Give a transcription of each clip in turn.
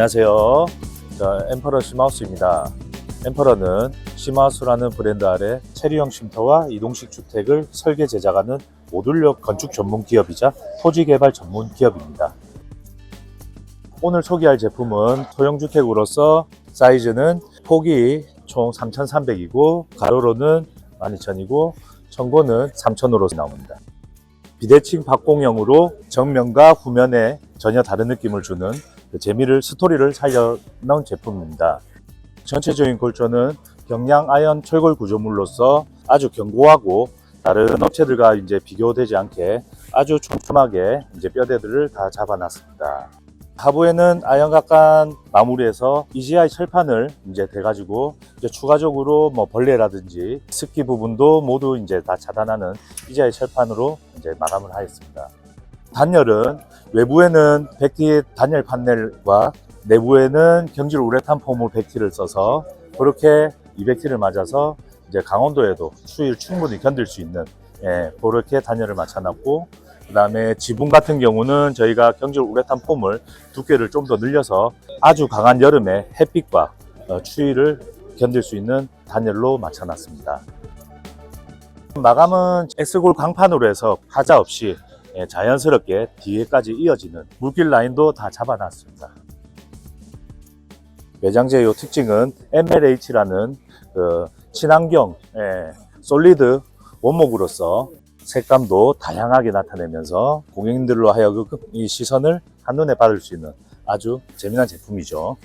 안녕하세요. 저 엠퍼러 시마우스입니다. 엠퍼러는 시마우스라는 브랜드 아래 체리형 쉼터와 이동식 주택을 설계 제작하는 모듈력 건축 전문 기업이자 토지 개발 전문 기업입니다. 오늘 소개할 제품은 소형 주택으로서 사이즈는 폭이 총 3,300이고 가로로는 12,000이고 청고는 3,000으로 나옵니다. 비대칭 박공형으로 정면과 후면에 전혀 다른 느낌을 주는 그 재미를 스토리를 살려 넣은 제품입니다. 전체적인 골조는 경량 아연 철골 구조물로서 아주 견고하고 다른 업체들과 이제 비교되지 않게 아주 촘촘하게 이제 뼈대들을 다 잡아놨습니다. 하부에는 아연각간 마무리해서 EGI 철판을 이제 대가지고 이제 추가적으로 뭐 벌레라든지 습기 부분도 모두 이제 다 차단하는 EGI 철판으로 이제 마감을 하였습니다. 단열은 외부에는 백티 단열 판넬과 내부에는 경질 우레탄 폼을 백티를 써서 그렇게 200T를 맞아서 이제 강원도에도 추위를 충분히 견딜 수 있는 예, 그렇게 단열을 맞춰놨고 그 다음에 지붕 같은 경우는 저희가 경질 우레탄 폼을 두께를 좀 더 늘려서 아주 강한 여름에 햇빛과 어, 추위를 견딜 수 있는 단열로 맞춰놨습니다. 마감은 X골 강판으로 해서 하자 없이 예, 자연스럽게 뒤에까지 이어지는 물길 라인도 다 잡아놨습니다. 매장재의 요 특징은 MLH라는 그 친환경 예, 솔리드 원목으로서 색감도 다양하게 나타내면서 고객님들로 하여금 이 시선을 한눈에 받을 수 있는 아주 재미난 제품이죠.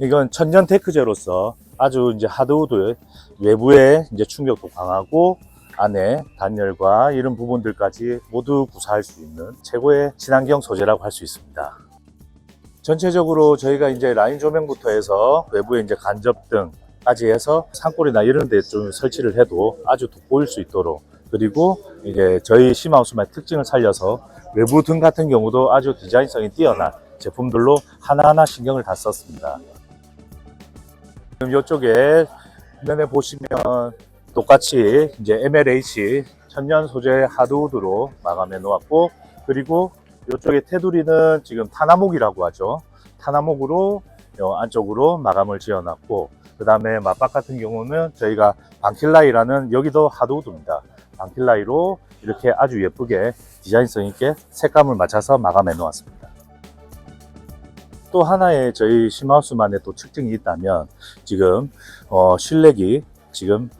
이건 천연 테크제로서 아주 이제 하드우드 외부에 이제 충격도 강하고 안에 단열과 이런 부분들까지 모두 구사할 수 있는 최고의 친환경 소재라고 할 수 있습니다. 전체적으로 저희가 이제 라인 조명부터 해서 외부에 이제 간접등까지 해서 산골이나 이런 데 좀 설치를 해도 아주 돋보일 수 있도록 그리고 이제 저희 시마우스만의 특징을 살려서 외부 등 같은 경우도 아주 디자인성이 뛰어난 제품들로 하나하나 신경을 다 썼습니다. 지금 이쪽에 화면에 보시면 똑같이 이제 MLH 천연 소재 하드우드로 마감해 놓았고 그리고 이쪽에 테두리는 지금 타나목이라고 하죠. 타나목으로 요 안쪽으로 마감을 지어놨고 그 다음에 맞박 같은 경우는 저희가 방킬라이라는 여기도 하드우드입니다. 방킬라이로 이렇게 아주 예쁘게 디자인성 있게 색감을 맞춰서 마감해 놓았습니다. 또 하나의 저희 심하우스만의 또 특징이 있다면 지금 어, 실내기 지금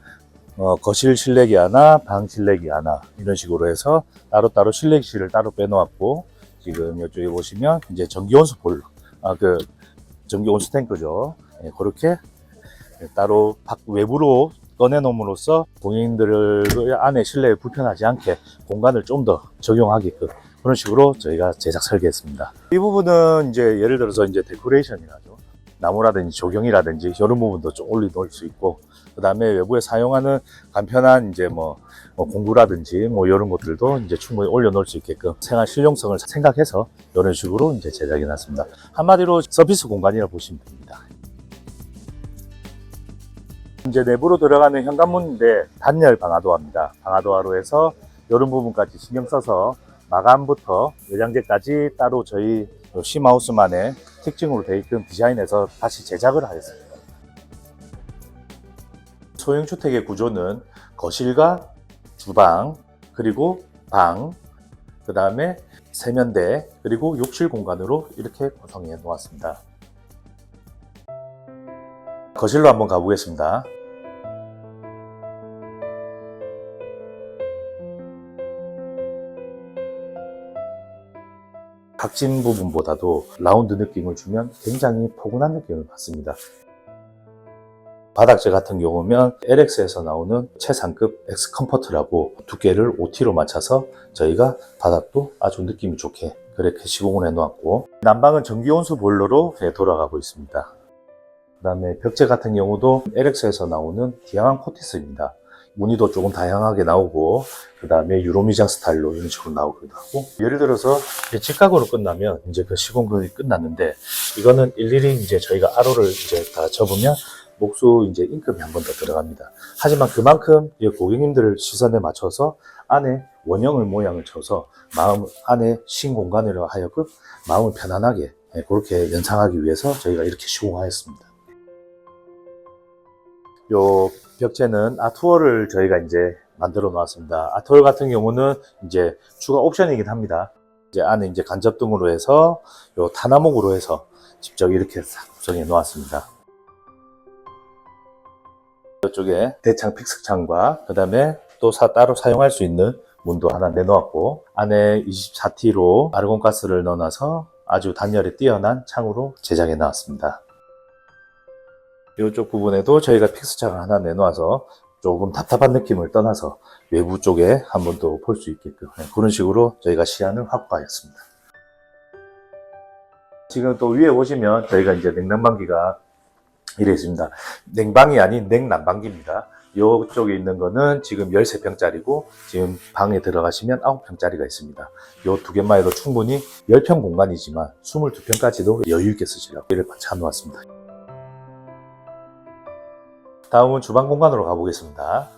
어, 거실 실내기 하나, 방 실내기 하나 이런 식으로 해서 따로따로 실내기실을 따로 빼놓았고 지금 이쪽에 보시면 이제 전기 온수 볼로 아 그 전기 온수 탱크죠. 예, 그렇게 따로 밖 외부로 꺼내놓음으로써 고객님들 안에 실내에 불편하지 않게 공간을 좀 더 적용하게끔 그런 식으로 저희가 제작 설계했습니다. 이 부분은 이제 예를 들어서 이제 데코레이션이라죠. 나무라든지 조경이라든지 이런 부분도 좀 올려 놓을 수 있고 그 다음에 외부에 사용하는 간편한 이제 뭐, 뭐 공구라든지 뭐 이런 것들도 이제 충분히 올려 놓을 수 있게끔 생활 실용성을 생각해서 이런 식으로 이제 제작해 놨습니다. 한마디로 서비스 공간이라 보시면 됩니다. 이제 내부로 들어가는 현관문인데 단열 방화도화입니다. 방화도화로 해서 이런 부분까지 신경 써서 마감부터 외장재까지 따로 저희 시마우스만의 특징으로 되어 있던 디자인해서 다시 제작을 하였습니다. 소형 주택의 구조는 거실과 주방, 그리고 방, 그 다음에 세면대, 그리고 욕실 공간으로 이렇게 구성해 놓았습니다. 거실로 한번 가보겠습니다. 각진 부분보다도 라운드 느낌을 주면 굉장히 포근한 느낌을 받습니다. 바닥재 같은 경우면 LX에서 나오는 최상급 X 컴포트라고 두께를 OT로 맞춰서 저희가 바닥도 아주 느낌이 좋게 그렇게 시공을 해 놓았고 난방은 전기 온수 보일러로 돌아가고 있습니다. 그 다음에 벽재 같은 경우도 LX에서 나오는 디아왕 코티스입니다. 무늬도 조금 다양하게 나오고 그 다음에 유로미장 스타일로 이런 식으로 나오기도 하고 예를 들어서 직각으로 끝나면 이제 그 시공이 끝났는데 이거는 일일이 이제 저희가 아로를 이제 다 접으면 목수 이제 임금이 한 번 더 들어갑니다. 하지만 그만큼 이 고객님들을 시선에 맞춰서 안에 원형을 모양을 쳐서 마음 안에 신 공간으로 하여금 마음을 편안하게 네, 그렇게 연상하기 위해서 저희가 이렇게 시공하였습니다. 요 벽체는 아트월을 저희가 이제 만들어 놓았습니다. 아트월 같은 경우는 이제 추가 옵션이긴 합니다. 이제 안에 이제 간접 등으로 해서 요 타나목으로 해서 직접 이렇게 싹 구성해 놓았습니다. 이쪽에 대창 픽스창과 그 다음에 또 사- 따로 사용할 수 있는 문도 하나 내놓았고 안에 24T로 아르곤가스를 넣어놔서 아주 단열에 뛰어난 창으로 제작해 나왔습니다. 이쪽 부분에도 저희가 픽스창을 하나 내놓아서 조금 답답한 느낌을 떠나서 외부 쪽에 한 번 더 볼 수 있게끔 네, 그런 식으로 저희가 시야를 확보하였습니다. 지금 또 위에 보시면 저희가 이제 냉난방기가 이래 있습니다. 냉방이 아닌 냉난방기입니다. 이쪽에 있는 거는 지금 13평짜리고 지금 방에 들어가시면 9평짜리가 있습니다. 이 두 개만 해도 충분히 10평 공간이지만 22평까지도 여유 있게 쓰시라고 이를 찾아놓았습니다. 다음은 주방 공간으로 가보겠습니다.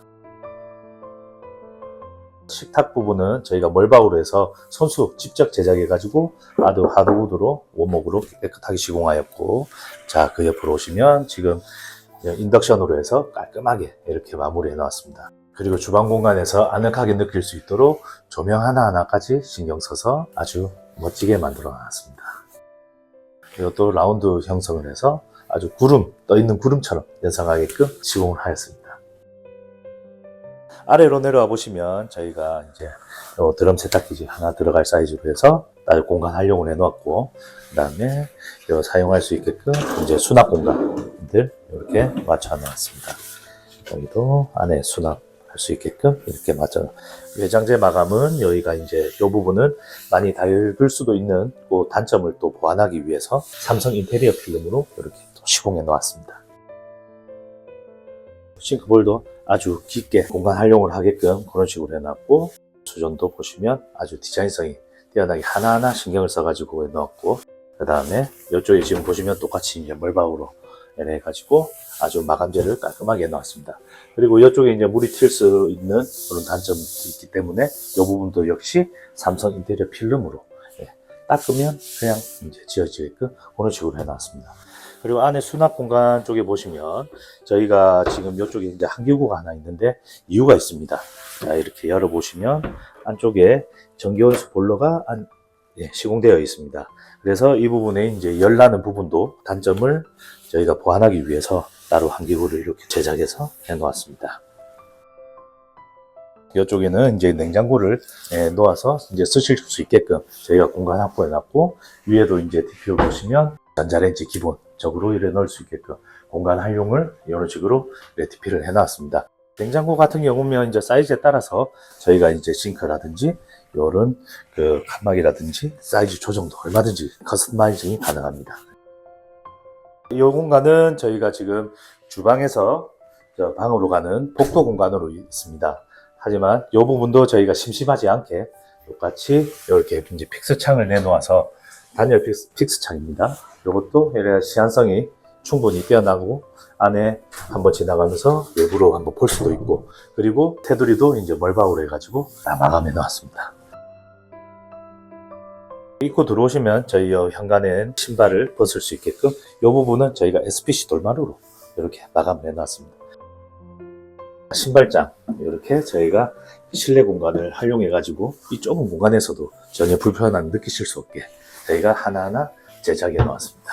식탁 부분은 저희가 멀바우로 해서 손수 직접 제작해가지고 아드 하드우드로 원목으로 깨끗하게 시공하였고 자 그 옆으로 오시면 지금 인덕션으로 해서 깔끔하게 이렇게 마무리해 놓았습니다. 그리고 주방 공간에서 아늑하게 느낄 수 있도록 조명 하나하나까지 신경 써서 아주 멋지게 만들어 놨습니다. 이것도 라운드 형성을 해서 아주 구름, 떠 있는 구름처럼 연상하게끔 시공을 하였습니다. 아래로 내려와 보시면 저희가 이제 요 드럼 세탁기지 하나 들어갈 사이즈로 해서 따로 공간 활용을 해놓았고, 그 다음에 요 사용할 수 있게끔 이제 수납 공간들 이렇게 맞춰 놓았습니다. 여기도 안에 수납 할 수 있게끔 이렇게 맞춰. 외장재 마감은 여기가 이제 이 부분은 많이 닳을 수도 있는 그 단점을 또 보완하기 위해서 삼성 인테리어 필름으로 이렇게 또 시공해 놓았습니다. 싱크볼도 아주 깊게 공간 활용을 하게끔 그런 식으로 해놨고 수전도 보시면 아주 디자인성이 뛰어나게 하나하나 신경을 써가지고 넣었고 그 다음에 이쪽에 지금 보시면 똑같이 이제 멀바우로 해가지고 아주 마감재를 깔끔하게 해놨습니다. 그리고 이쪽에 이제 물이 튈 수 있는 그런 단점이 있기 때문에 이 부분도 역시 삼성 인테리어 필름으로 예, 닦으면 그냥 이제 지어지게끔 그런 식으로 해놨습니다. 그리고 안에 수납 공간 쪽에 보시면 저희가 지금 이쪽에 이제 한기구가 하나 있는데 이유가 있습니다. 자, 이렇게 열어보시면 안쪽에 전기온수 볼러가 안- 예, 시공되어 있습니다. 그래서 이 부분에 이제 열 나는 부분도 단점을 저희가 보완하기 위해서 따로 한기구를 이렇게 제작해서 해 놓았습니다. 이쪽에는 이제 냉장고를 예, 놓아서 이제 쓰실 수 있게끔 저희가 공간 확보해 놨고 위에도 이제 DPO 보시면 전자레인지 기본 적으로 이래 넣을 수 있게끔 공간 활용을 이런 식으로 레티피를 해 놨습니다. 냉장고 같은 경우면 이제 사이즈에 따라서 저희가 이제 싱크라든지 이런 그 칸막이라든지 사이즈 조정도 얼마든지 커스터마이징이 가능합니다. 이 공간은 저희가 지금 주방에서 저 방으로 가는 복도 공간으로 있습니다. 하지만 이 부분도 저희가 심심하지 않게 똑같이 이렇게 이제 픽스 창을 내놓아서 단열 픽스, 픽스 창입니다. 이것도 시한성이 충분히 뛰어나고 안에 한번 지나가면서 외부로 한번 볼 수도 있고 그리고 테두리도 이제 멀바우로 해가지고 다 마감해 놓았습니다. 입고 들어오시면 저희 요 현관에 신발을 벗을 수 있게끔 이 부분은 저희가 SPC 돌마루로 이렇게 마감해 놨습니다. 신발장 이렇게 저희가 실내 공간을 활용해 가지고 이 좁은 공간에서도 전혀 불편함 느끼실 수 없게 저희가 하나하나 제작해 놓았습니다.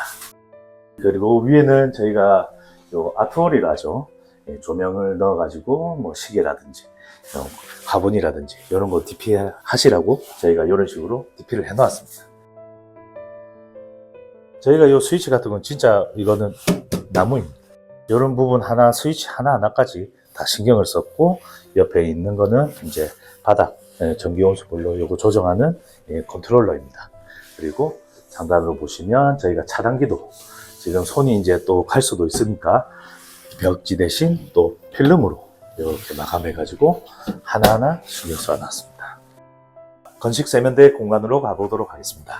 그리고 위에는 저희가 요 아트월이라 하죠. 예, 조명을 넣어 가지고 뭐 시계라든지 어, 화분이라든지 이런 거 DP 하시라고 저희가 이런 식으로 DP를 해 놓았습니다. 저희가 이 스위치 같은 건 진짜 이거는 나무입니다. 이런 부분 하나 스위치 하나 하나까지 다 신경을 썼고 옆에 있는 거는 이제 바닥 예, 전기 온수 볼로 요거 조정하는 예, 컨트롤러입니다. 그리고 상단으로 보시면 저희가 차단기도 지금 손이 이제 또 갈 수도 있으니까 벽지 대신 또 필름으로 이렇게 마감해 가지고 하나하나 신경 써 놨습니다. 건식 세면대 공간으로 가보도록 하겠습니다.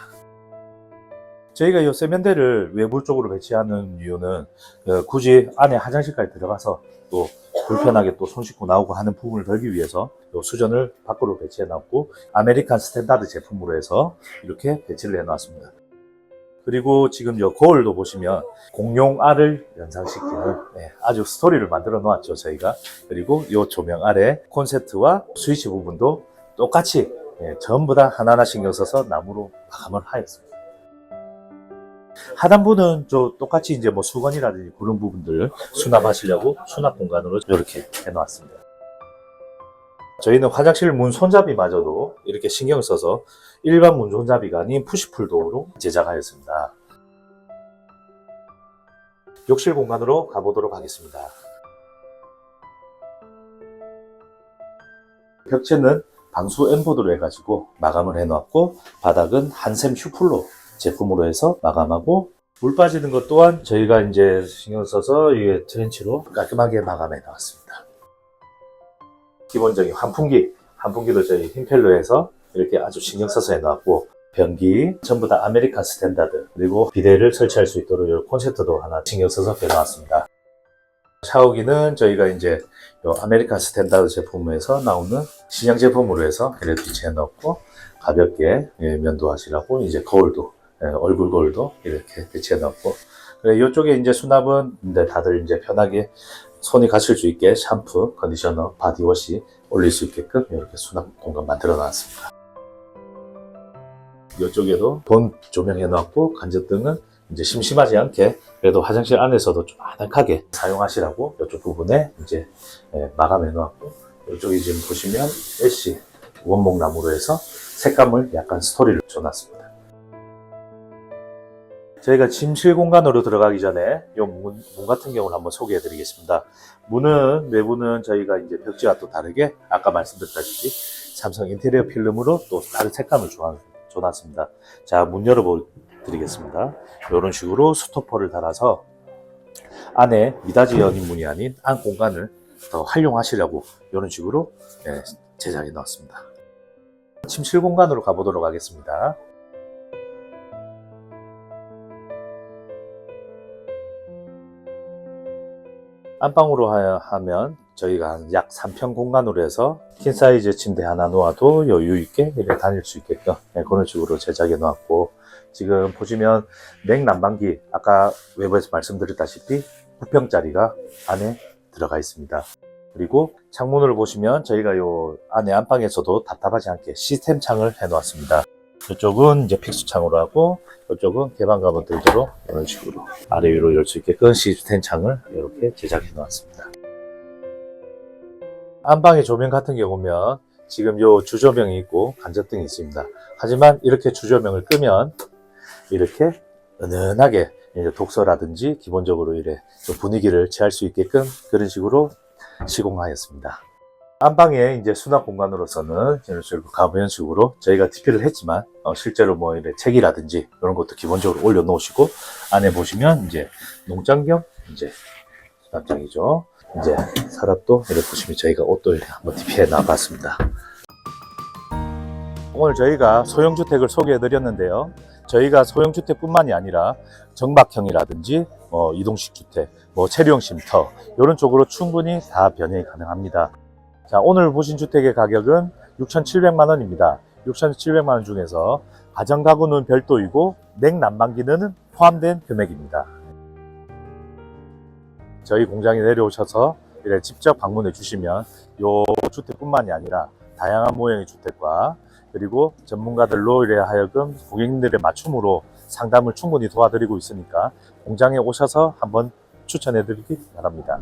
저희가 이 세면대를 외부 쪽으로 배치하는 이유는 어, 굳이 안에 화장실까지 들어가서 또 불편하게 또 손 씻고 나오고 하는 부분을 덜기 위해서 이 수전을 밖으로 배치해 놨고 아메리칸 스탠다드 제품으로 해서 이렇게 배치를 해 놨습니다. 그리고 지금 요 거울도 보시면 공룡 알을 연상시키는 네, 아주 스토리를 만들어 놓았죠 저희가 그리고 요 조명 아래 콘센트와 스위치 부분도 똑같이 예, 전부 다 하나하나 신경 써서 나무로 마감을 하였습니다. 하단부는 저 똑같이 이제 뭐 수건이라든지 그런 부분들 수납하시려고 수납 공간으로 이렇게 해놓았습니다. 저희는 화장실 문 손잡이마저도 이렇게 신경 써서 일반 문 손잡이가 아닌 푸시풀도어로 제작하였습니다. 욕실 공간으로 가보도록 하겠습니다. 벽체는 방수 엠보드로 해가지고 마감을 해놨고 바닥은 한샘 슈플로 제품으로 해서 마감하고 물 빠지는 것 또한 저희가 이제 신경 써서 이게 트렌치로 깔끔하게 마감해 놨습니다. 기본적인 환풍기, 환풍기도 저희 흰펠로 해서 이렇게 아주 신경 써서 해놨고 변기 전부 다 아메리칸 스탠다드 그리고 비데를 설치할 수 있도록 이 콘센트도 하나 신경 써서 해놨습니다. 샤워기는 저희가 이제 요 아메리칸 스탠다드 제품에서 나오는 신형 제품으로 해서 이렇게 비치해 넣고 가볍게 예, 면도하시라고 이제 거울도 예, 얼굴 거울도 이렇게 그래 이쪽에 이제 수납은 이제 다들 이제 편하게 손이 가실 수 있게 샴푸, 컨디셔너, 바디워시 올릴 수 있게끔 이렇게 수납 공간 만들어 놨습니다. 이쪽에도 본 조명해 놨고 간접등은 이제 심심하지 않게 그래도 화장실 안에서도 좀 아늑하게 사용하시라고 이쪽 부분에 이제 예, 마감해 놨고 이쪽에 지금 보시면 애쉬 원목 나무로 해서 색감을 약간 스토리를 줘놨습니다. 저희가 침실 공간으로 들어가기 전에 이 문, 문 같은 경우를 한번 소개해 드리겠습니다. 문은 내부는 저희가 이제 벽지와 또 다르게 아까 말씀드렸다시피 삼성 인테리어 필름으로 또 다른 색감을 줘- 줘놨습니다. 자, 문 열어 드리겠습니다. 이런 식으로 스토퍼를 달아서 안에 미닫이 연인 문이 아닌 안 공간을 더 활용하시려고 이런 식으로 예, 제작해 놨습니다. 침실 공간으로 가보도록 하겠습니다. 안방으로 하- 하면 저희가 한 약 3평 공간으로 해서 킹 사이즈 침대 하나 놓아도 여유 있게 이렇게 다닐 수 있게끔 네, 그런 식으로 제작해 놓았고 지금 보시면 냉난방기 아까 외부에서 말씀드렸다시피 9평짜리가 안에 들어가 있습니다. 그리고 창문을 보시면 저희가 요 안에 안방에서도 답답하지 않게 시스템 창을 해 놓았습니다. 이쪽은 이제 픽스 창으로 하고 이쪽은 개방감을 들도록 이런 식으로 아래 위로 열 수 있게끔 시스템 창을 이렇게 제작해 놓았습니다. 안방의 조명 같은 경우면 지금 요 주조명이 있고 간접등이 있습니다. 하지만 이렇게 주조명을 끄면 이렇게 은은하게 독서라든지 기본적으로 이래 좀 분위기를 취할 수 있게끔 그런 식으로 시공하였습니다. 안방에 이제 수납 공간으로서는 이런 식으로 가부연 식으로 저희가 TP를 했지만 어, 실제로 뭐 이래 책이라든지 이런 것도 기본적으로 올려놓으시고 안에 보시면 이제 농장 겸 이제 수납장이죠. 이제 서랍도 이렇게 보시면 저희가 옷도 이렇게 한번 TP해 놔봤습니다. 오늘 저희가 소형주택을 소개해 드렸는데요. 저희가 소형주택뿐만이 아니라 정박형이라든지 뭐 이동식 주택, 뭐 체류형 쉼터 이런 쪽으로 충분히 다 변형이 가능합니다. 자, 오늘 보신 주택의 가격은 6,700만 원입니다. 6,700만 원 중에서 가정 가구는 별도이고 냉난방기는 포함된 금액입니다. 저희 공장에 내려오셔서 이렇게 직접 방문해 주시면 요 주택뿐만이 아니라 다양한 모형의 주택과 그리고 전문가들로 이래 하여금 고객님들의 맞춤으로 상담을 충분히 도와드리고 있으니까 공장에 오셔서 한번 추천해 드리기 바랍니다.